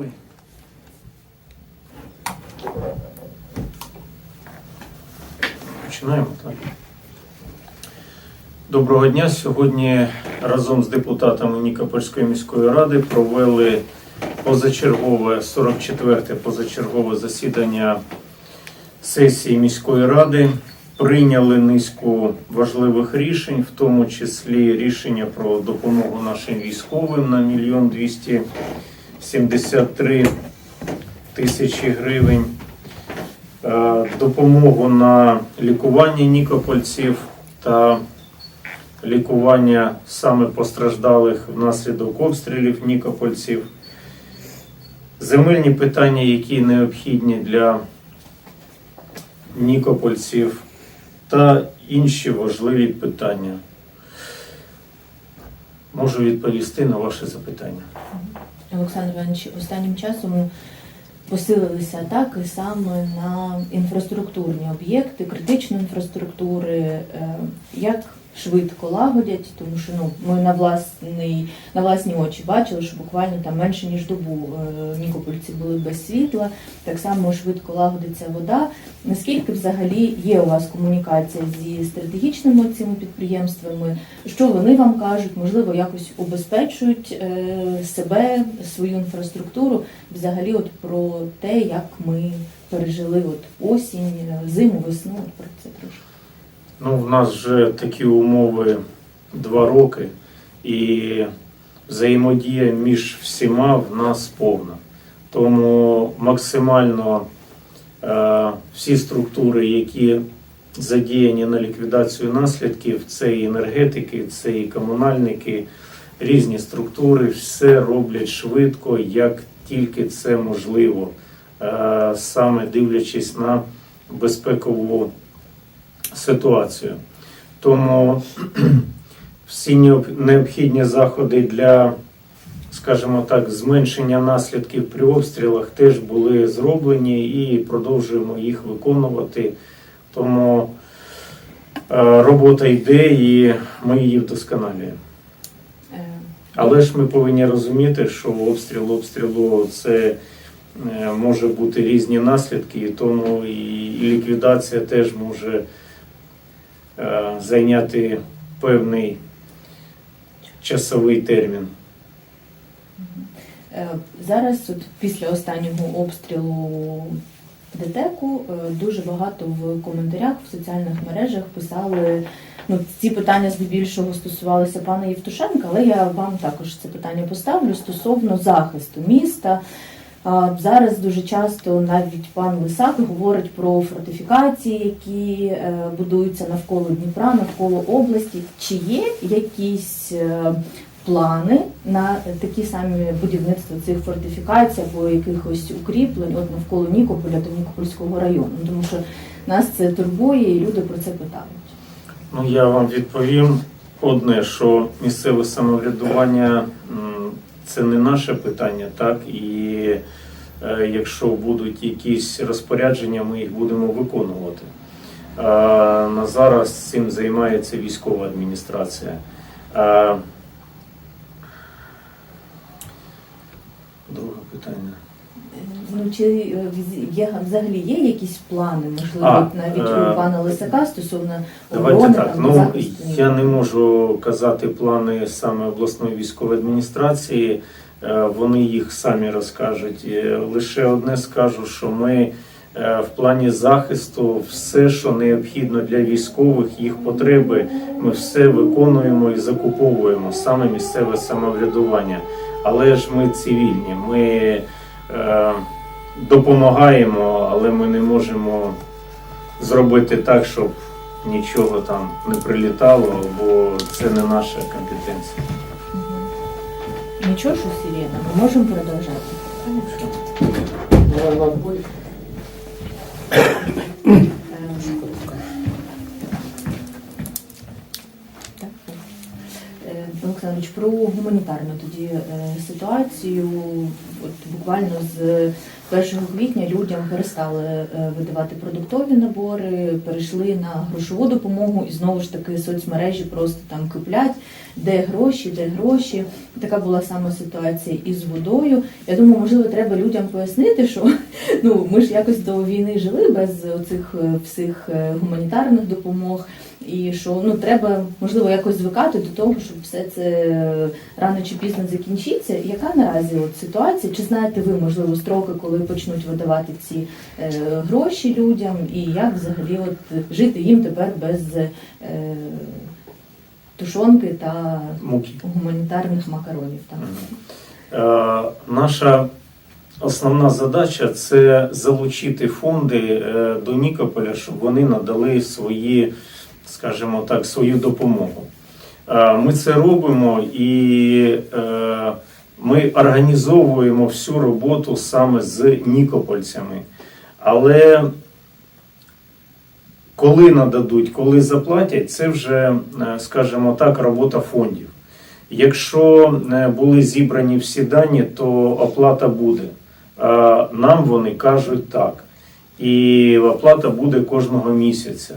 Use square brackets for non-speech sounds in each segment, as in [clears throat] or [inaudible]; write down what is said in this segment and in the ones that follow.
Готовий? Починаємо, так. Доброго дня. Сьогодні разом з депутатами Нікопольської міської ради провели позачергове 44-те позачергове засідання сесії міської ради. Прийняли низку важливих рішень, в тому числі рішення про допомогу нашим військовим на мільйон 273 тисячі гривень, е, допомогу на лікування нікопольців та лікування саме постраждалих внаслідок обстрілів нікопольців, земельні питання, які необхідні для нікопольців, та інші важливі питання. Можу відповісти на ваше запитання. Олександр Іванович, останнім часом посилилися атаки саме на інфраструктурні об'єкти, критичні інфраструктури. Е, Як швидко лагодять, тому що ну ми на власний на власні очі бачили, що буквально там менше ніж добу е, нікопольці були без світла. Так само швидко лагодиться вода. Наскільки взагалі є у вас комунікація зі стратегічними цими підприємствами? Що вони вам кажуть? Можливо, якось убезпечують е, себе, свою інфраструктуру, взагалі, от про те, як ми пережили от осінь, зиму, весну, от про це трошки. Ну, в нас вже такі умови два роки, і взаємодія між всіма в нас повна. Тому максимально е, всі структури, які задіяні на ліквідацію наслідків, це і енергетики, це і комунальники, різні структури, все роблять швидко, як тільки це можливо, е, саме дивлячись на безпекову ситуацію. Тому [clears throat] всі необхідні заходи для, скажімо так, зменшення наслідків при обстрілах теж були зроблені і продовжуємо їх виконувати. Тому е, робота йде і ми її вдосконалюємо. Е, Але ж ми повинні розуміти, що обстріл обстрілу це е, може бути різні наслідки, і тому і, ліквідація теж може зайняти певний часовий термін. Е, Зараз, от після останнього обстрілу ДТЕКу, е, дуже багато в коментарях в соціальних мережах писали. Ну, ці питання здебільшого стосувалися пана Євтушенка, але я вам також це питання поставлю стосовно захисту міста. Зараз дуже часто навіть пан Лисак говорить про фортифікації, які е, будуються навколо Дніпра, навколо області. Чи є якісь е, плани на такі самі будівництва цих фортифікацій або якихось укріплень от навколо Нікополя та Нікопольського району? Тому що нас це турбує і люди про це питають. Ну, я вам відповім одне, що місцеве самоврядування це не наше питання, так і е, якщо будуть якісь розпорядження, ми їх будемо виконувати. Е, на зараз цим займається військова адміністрація. Е, друге питання. Ну чи е, є взагалі є якісь плани, можливо, А, навіть е, у пана Лисака стосовно Давайте оборони так. там, Ну захисту? я не можу казати плани саме обласної військової адміністрації. Е, Вони їх самі розкажуть. Лише одне скажу, що ми в плані захисту все, що необхідно для військових, їх потреби, ми все виконуємо і закуповуємо саме місцеве самоврядування. Але ж ми цивільні. Ми е, допомагаємо, але ми не можемо зробити так, щоб нічого там не прилітало, бо це не наша компетенція. Нічого, що сирена, ми можемо продовжати. Ем, Олександрович, про гуманітарну тоді е, ситуацію. От буквально з 1 квітня людям перестали е, видавати продуктові набори, перейшли на грошову допомогу, і знову ж таки соцмережі просто там киплять, де гроші, де гроші. Така була саме ситуація із водою. Я думаю, можливо, треба людям пояснити, що ну ми ж якось до війни жили без оцих е, всіх гуманітарних допомог. І що ну треба можливо якось звикати до того, щоб все це рано чи пізно закінчиться. Яка наразі от ситуація? Чи знаєте ви можливо строки, коли почнуть видавати ці е, гроші людям, і як взагалі от жити їм тепер без е, тушонки та Муки. гуманітарних макаронів? Там Е, Наша основна задача це залучити фонди е, до Нікополя, щоб вони надали свої, скажімо так, свою допомогу. Е, Ми це робимо і е, ми організовуємо всю роботу саме з нікопольцями. Але коли нададуть, коли заплатять, це вже, е, скажімо так, робота фондів. Якщо були зібрані всі дані, то оплата буде. Нам вони кажуть так. І оплата буде кожного місяця.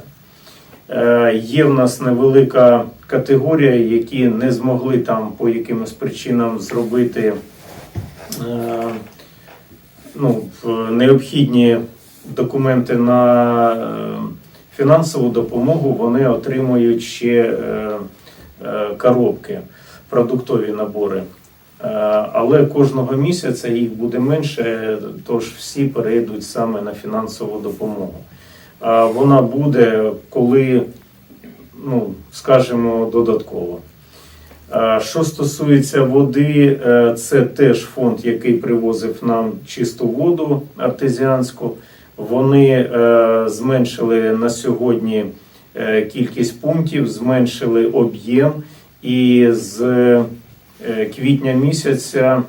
Е, Є в нас невелика категорія, які не змогли там по якимось причинам зробити е, ну, необхідні документи на е, фінансову допомогу, вони отримують ще коробки, продуктові набори. Але кожного місяця їх буде менше, тож всі перейдуть саме на фінансову допомогу. Вона буде, коли, ну, скажімо, додатково. Що стосується води, е, це теж фонд, який привозив нам чисту воду артезіанську. Вони е, зменшили на сьогодні е, кількість пунктів, зменшили об'єм, і з квітня місяця,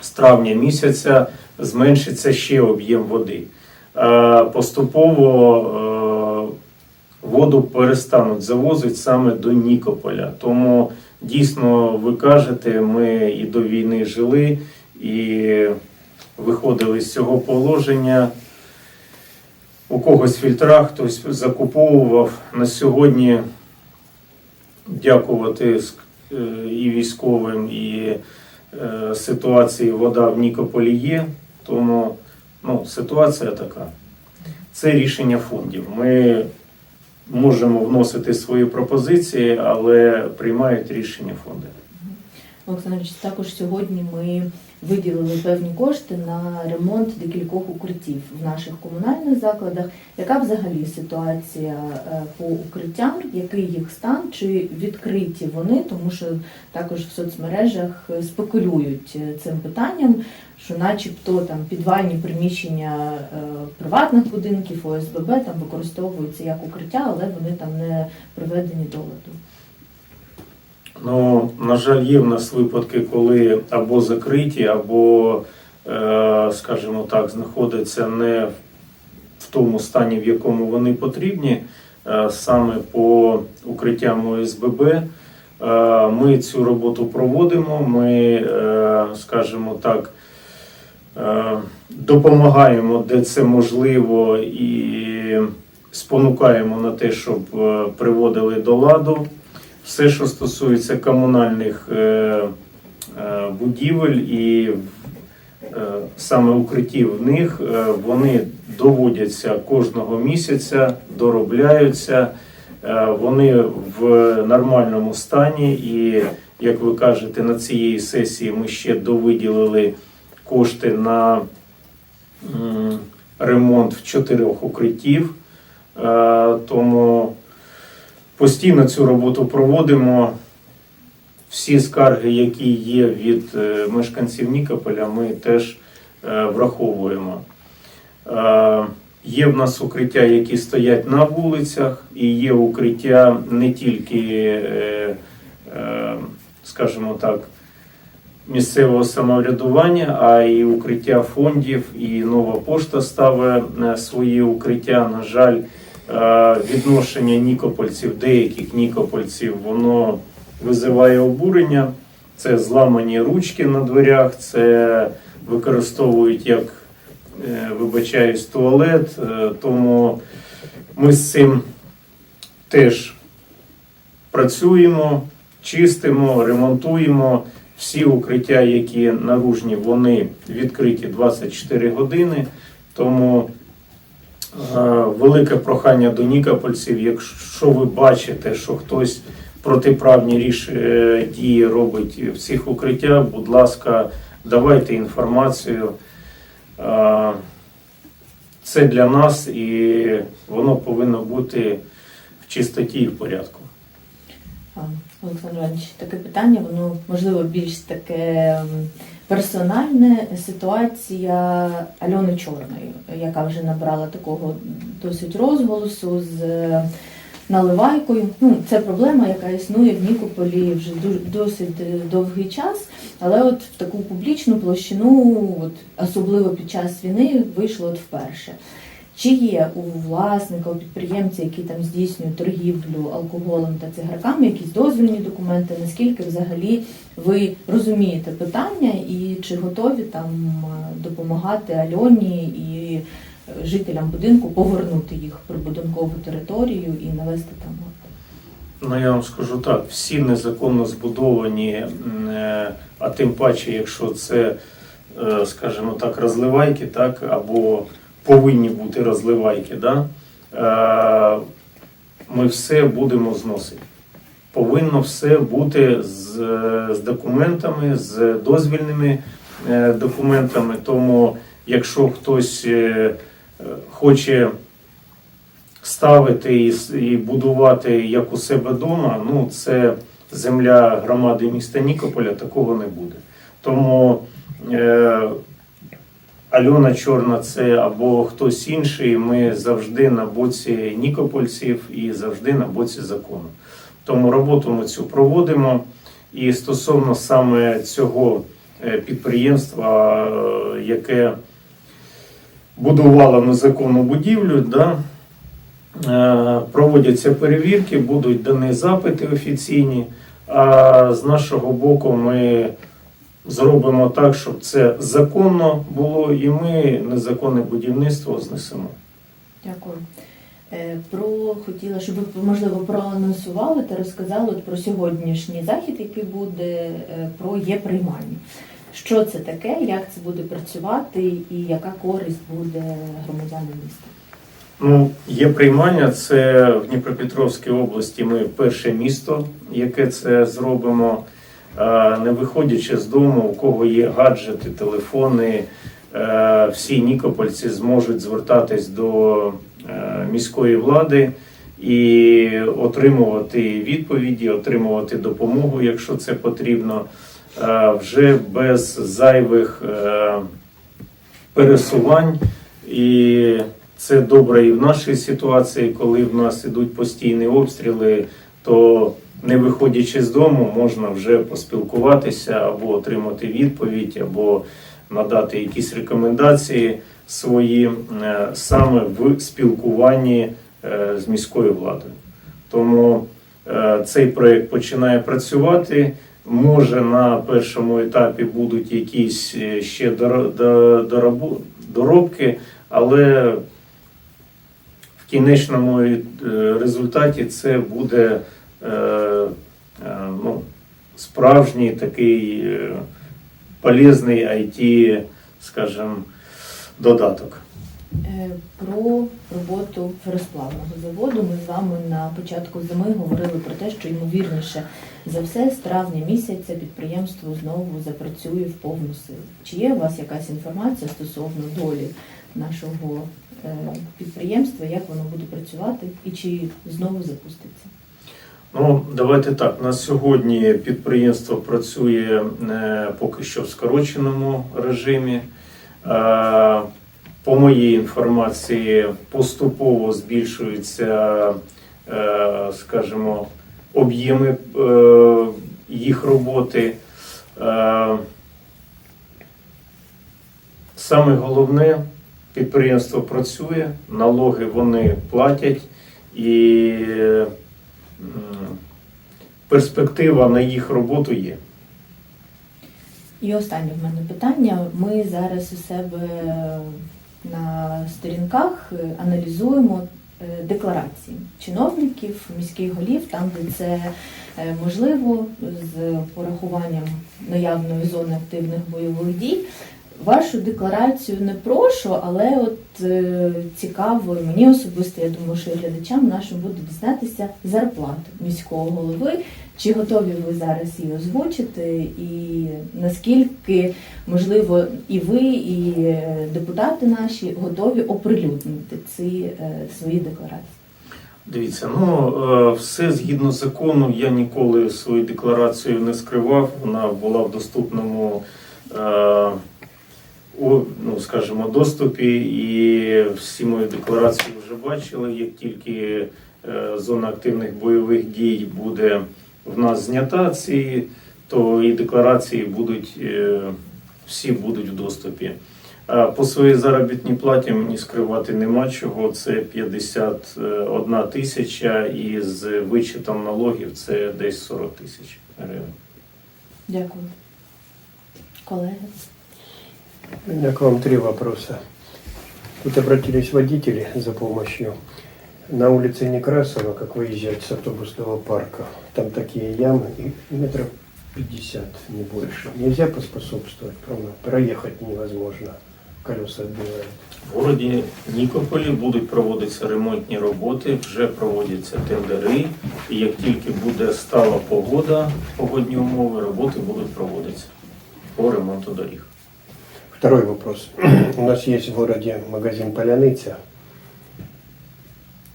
з травня місяця зменшиться ще об'єм води. Е, Поступово е, воду перестануть завозити саме до Нікополя. Тому дійсно ви кажете, ми і до війни жили, і виходили з цього положення. У когось фільтра, хтось закуповував. На сьогодні дякувати е, і військовим, і ситуації вода в Нікополі є. Тому ну, ситуація така. Це рішення фондів. Ми можемо вносити свої пропозиції, але приймають рішення фонди. Олександр, також сьогодні ми виділили певні кошти на ремонт декількох укриттів в наших комунальних закладах. Яка взагалі ситуація е, по укриттям? Який їх стан? Чи відкриті вони? Тому що також в соцмережах е, спекулюють е, цим питанням, що, начебто, там підвальні приміщення приватних будинків ОСББ там використовуються як укриття, але вони там не приведені до ладу. Ну, на жаль, є в нас випадки, коли або закриті, або, е, скажімо так, знаходяться не в тому стані, в якому вони потрібні, е, саме по укриттям ОСББ. Е, Ми цю роботу проводимо. Ми, скажімо так, допомагаємо, де це можливо, і спонукаємо на те, щоб приводили до ладу. Все, що стосується комунальних е, е, будівель і е, саме укриттів в них, вони доводяться кожного місяця, доробляються, вони в нормальному стані. І, як ви кажете, на цієї сесії ми ще довиділили кошти на ремонт в чотирьох укриттів. Тому Постійно цю роботу проводимо. Всі скарги, які є від е, мешканців Нікополя, ми теж е, враховуємо. Е, Є в нас укриття, які стоять на вулицях, і є укриття не тільки, скажімо так, місцевого самоврядування, а й укриття фондів. І нова пошта ставить свої укриття. На жаль, відношення нікопольців, деяких нікопольців, воно визиває обурення. Це зламані ручки на дверях, це використовують як, е, вибачаюсь, туалет. Е, Тому ми з цим теж працюємо, чистимо, ремонтуємо. Всі укриття, які наружні, вони відкриті 24 години. Тому е, велике прохання до нікопольців, якщо ви бачите, що хтось протиправні ріш... е, дії робить в цих укриттях, будь ласка, давайте інформацію. Е, Це для нас і воно повинно бути в чистоті і в порядку. Олександр Іванович, таке питання, воно можливо більш таке м, персональне. Ситуація Альони Чорної, яка вже набрала такого досить розголосу з е, наливайкою. Ну, це проблема, яка існує в Нікополі вже досить е, довгий час, але от в таку публічну площину, от, особливо під час війни, вийшло от вперше. Чи є у власника, у підприємця, які там здійснюють торгівлю алкоголем та цигарками, якісь дозвільні документи? Наскільки взагалі ви розумієте питання і чи готові там е, допомагати Альоні і е, жителям будинку повернути їх в прибудинкову територію і навести там? Ну, я вам скажу так, всі незаконно збудовані, е, а тим паче, якщо це, скажімо так, розливайки, так, або повинні бути розливайки, да, е, ми все будемо зносити. Повинно все бути з, з документами, з дозвільними е, документами. Тому, якщо хтось е, хоче ставити і, і будувати як у себе вдома, ну це земля громади міста Нікополя, такого не буде. Тому е, Альона Чорна це або хтось інший, ми завжди на боці нікопольців і завжди на боці закону. Тому роботу ми цю проводимо. І стосовно саме цього е, підприємства, е, яке будувало незаконну будівлю, да, Е, проводяться перевірки, будуть дані запити офіційні. А з нашого боку ми зробимо так, щоб це законно було, і ми незаконне будівництво знесемо. Дякую. Е, Про хотіла, щоб ви можливо проанонсували та розказали от про сьогоднішній захід, який буде е, про є приймальні. Що це таке, як це буде працювати і яка користь буде громадянам міста? Ну, є приймання. Це в Дніпропетровській області. Ми перше місто, яке це зробимо. Е, Не виходячи з дому, у кого є гаджети, телефони, е, всі нікопольці зможуть звертатись до е, міської влади і отримувати відповіді, отримувати допомогу, якщо це потрібно, вже без зайвих пересувань. І це добре і в нашій ситуації, коли в нас ідуть постійні обстріли, то не виходячи з дому, можна вже поспілкуватися або отримати відповідь, або надати якісь рекомендації свої е, саме в спілкуванні е, з міською владою. Тому е, цей проект починає працювати. Може на першому етапі будуть якісь ще доробки, але в кінечному результаті це буде ну, справжній такий е, полезний IT, скажімо, додаток. Е, Про роботу феросплавного заводу ми з вами на початку зими говорили про те, що ймовірніше за все з травня місяця підприємство знову запрацює в повну силу. Чи є у вас якась інформація стосовно долі нашого е, підприємства, як воно буде працювати і чи знову запуститься? Ну, давайте так. На сьогодні підприємство працює е, поки що в скороченому режимі. Е, По моїй інформації, поступово збільшуються, е, скажімо, об'єми їх роботи. Саме головне, підприємство працює, налоги вони платять і перспектива на їх роботу є. І останнє в мене питання. Ми зараз у себе на сторінках е, аналізуємо е, декларації чиновників, міських голів, там, де це е, можливо, з порахуванням наявної зони активних бойових дій. Вашу декларацію не прошу, але от е, цікаво і мені особисто, я думаю, що і глядачам нашим буде дізнатися зарплату міського голови. Чи готові ви зараз її озвучити, і наскільки можливо і ви, і е, депутати наші готові оприлюднити ці е, свої декларації? Дивіться, ну е, все згідно закону. Я ніколи свою декларацію не скривав. Вона була в доступному, е, у, ну скажімо, доступі, і всі мої декларації вже бачили. Як тільки е, зона активних бойових дій буде в нас знята, ці, то і декларації будуть е, всі будуть в доступі. По своїй заробітній платі мені скривати нема чого. Це 51 тисяча і з вичетом налогів це десь 40 тисяч гривень. Дякую. Колеги. У меня к вам три вопроса. Тут обратились водители за помощью. На улице Некрасова, как выезжать с автобусного парка, там такие ямы, и метров 50, не больше. Нельзя поспособствовать, правда? Проехать невозможно. Колеса отбивают. В городі Нікополі будуть проводитися ремонтні роботи, вже проводяться тендери. І як тільки буде стала погода, погодні умови, роботи будуть проводитися по ремонту доріг. Второй вопрос. [clears throat] У нас есть в городе магазин Поляныця.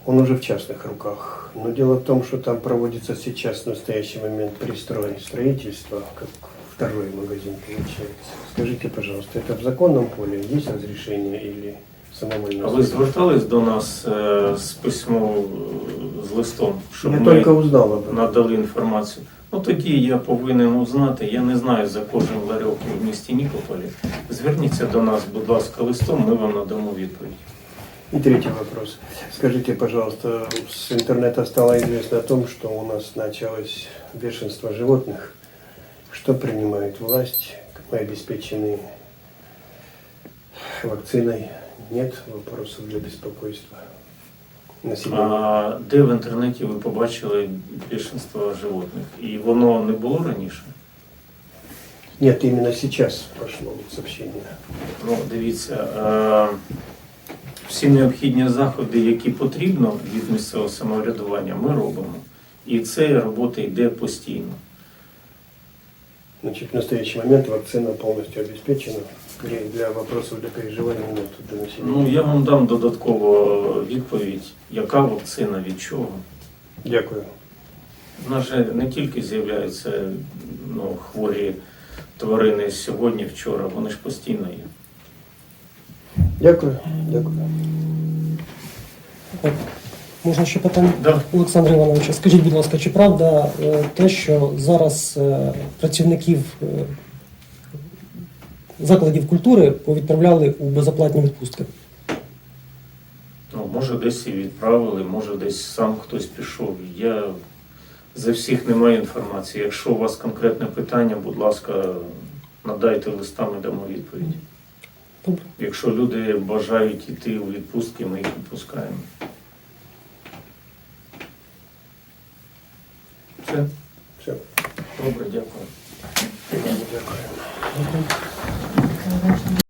Он уже в частных руках. Но дело в том, что там проводится сейчас в настоящий момент пристрой строительства, как второй магазин получается. Скажите, пожалуйста, это в законном поле есть разрешение или самовольно? А ви звертались до нас е, з письмом е, з листом, щоб Я ми только узнал об этом. надали інформацію. Ну тоді я повинен узнати. Я не знаю за кожен ларьок в місті Нікополі. Зверніться до нас, будь ласка, листом, ми вам надамо відповідь. И третий вопрос. Скажите, пожалуйста, с интернета стало известно о том, что у нас началось бешенство животных. Что принимает власть? Мы обеспечены вакциной. Нет вопросов для беспокойства населения. А де в інтернеті ви побачили більшинство животних? І воно не було раніше? Нет, именно сейчас пошло вот сообщение. Ну, дивіться, е, всі необхідні заходи, які потрібно від місцевого самоврядування, ми робимо. І це робота йде постійно. Значит, в настоящий момент вакцина полностью обеспечена. Для, для вопросов, для переживаний нет для населения. Ну, я вам дам додатково відповідь, яка вакцина від чого. Дякую. У нас же не тільки з'являються ну, хворі тварини сьогодні, вчора, вони ж постійно є. Дякую. Дякую. Так, Можна ще питання? Да. Олександр Іванович, скажіть, будь ласка, чи правда е, те, що зараз е, працівників е, закладів культури повідправляли у безоплатні відпустки? Ну, може, десь і відправили, може, десь сам хтось пішов. Я за всіх не маю інформації. Якщо у вас конкретне питання, будь ласка, надайте листами, дамо відповідь. Добре. Якщо люди бажають йти у відпустки, ми їх відпускаємо. Все, Все. добре, дякую. Дякую. Дякую. thank